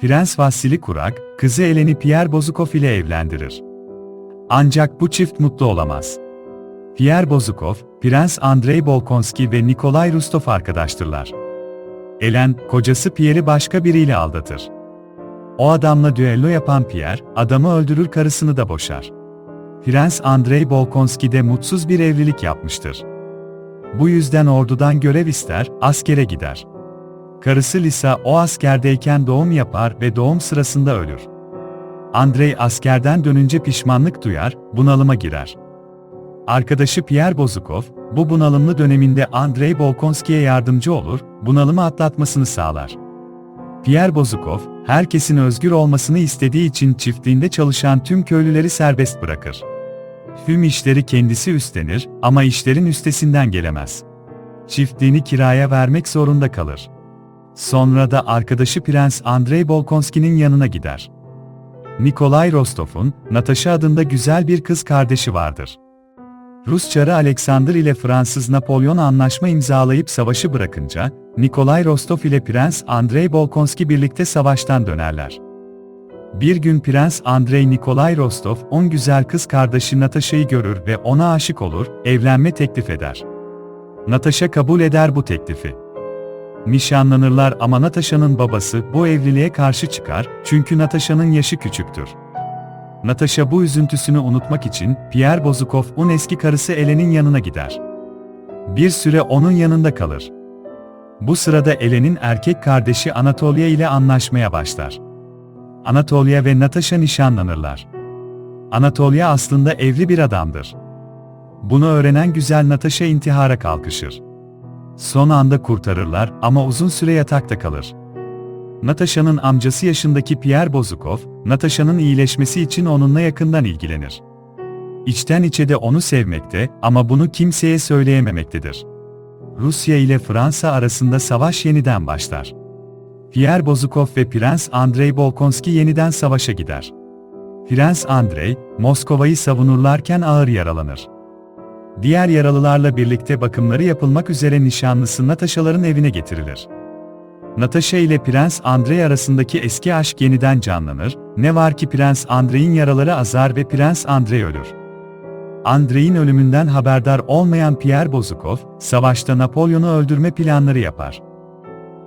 Prens Vassili Kurak, kızı Eleni Pierre Bozukov ile evlendirir. Ancak bu çift mutlu olamaz. Pierre Bozukov, Prens Andrei Bolkonski ve Nikolay Rustov arkadaştırlar. Elen, kocası Pierre'i başka biriyle aldatır. O adamla düello yapan Pierre, adamı öldürür karısını da boşar. Prens Andrei Bolkonski de mutsuz bir evlilik yapmıştır. Bu yüzden ordudan görev ister, askere gider. Karısı Lisa o askerdeyken doğum yapar ve doğum sırasında ölür. Andrei askerden dönünce pişmanlık duyar, bunalıma girer. Arkadaşı Pierre Bozukov, bu bunalımlı döneminde Andrei Bolkonski'ye yardımcı olur, bunalımı atlatmasını sağlar. Pierre Bozukov, herkesin özgür olmasını istediği için çiftliğinde çalışan tüm köylüleri serbest bırakır. Tüm işleri kendisi üstlenir ama işlerin üstesinden gelemez. Çiftliğini kiraya vermek zorunda kalır. Sonra da arkadaşı Prens Andrei Bolkonski'nin yanına gider. Nikolay Rostov'un, Natasha adında güzel bir kız kardeşi vardır. Rus çarı Alexander ile Fransız Napolyon anlaşma imzalayıp savaşı bırakınca, Nikolay Rostov ile Prens Andrei Bolkonski birlikte savaştan dönerler. Bir gün Prens Andrei Nikolay Rostov, on güzel kız kardeşi Natasha'yı görür ve ona aşık olur, evlenme teklif eder. Natasha kabul eder bu teklifi. Nişanlanırlar ama Natasha'nın babası bu evliliğe karşı çıkar, çünkü Natasha'nın yaşı küçüktür. Natasha bu üzüntüsünü unutmak için Pierre Bozukov'un eski karısı Elen'in yanına gider. Bir süre onun yanında kalır. Bu sırada Elen'in erkek kardeşi Anatolia ile anlaşmaya başlar. Anatolia ve Natasha nişanlanırlar. Anatolia aslında evli bir adamdır. Bunu öğrenen güzel Natasha intihara kalkışır. Son anda kurtarırlar ama uzun süre yatakta kalır. Natasha'nın amcası yaşındaki Pierre Bozukov, Natasha'nın iyileşmesi için onunla yakından ilgilenir. İçten içe de onu sevmekte ama bunu kimseye söyleyememektedir. Rusya ile Fransa arasında savaş yeniden başlar. Pierre Bozukov ve Prens Andrei Bolkonski yeniden savaşa gider. Prens Andrei, Moskova'yı savunurlarken ağır yaralanır. Diğer yaralılarla birlikte bakımları yapılmak üzere nişanlısı Natasha'ların evine getirilir. Natasha ile Prens Andrei arasındaki eski aşk yeniden canlanır, ne var ki Prens Andrei'in yaraları azar ve Prens Andrei ölür. Andrei'in ölümünden haberdar olmayan Pierre Bozukov, savaşta Napolyon'u öldürme planları yapar.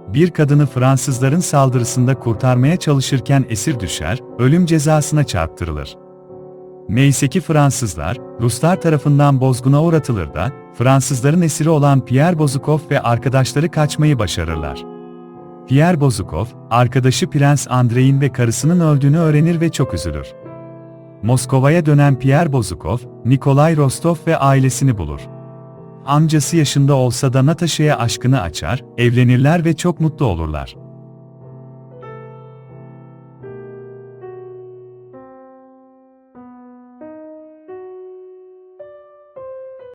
Bir kadını Fransızların saldırısında kurtarmaya çalışırken esir düşer, ölüm cezasına çarptırılır. Neyse ki Fransızlar, Ruslar tarafından bozguna uğratılır da, Fransızların esiri olan Pierre Bozukov ve arkadaşları kaçmayı başarırlar. Pierre Bozukov, arkadaşı Prens Andrei'in ve karısının öldüğünü öğrenir ve çok üzülür. Moskova'ya dönen Pierre Bozukov, Nikolay Rostov ve ailesini bulur. Amcası yaşında olsa da Natasha'ya aşkını açar, evlenirler ve çok mutlu olurlar.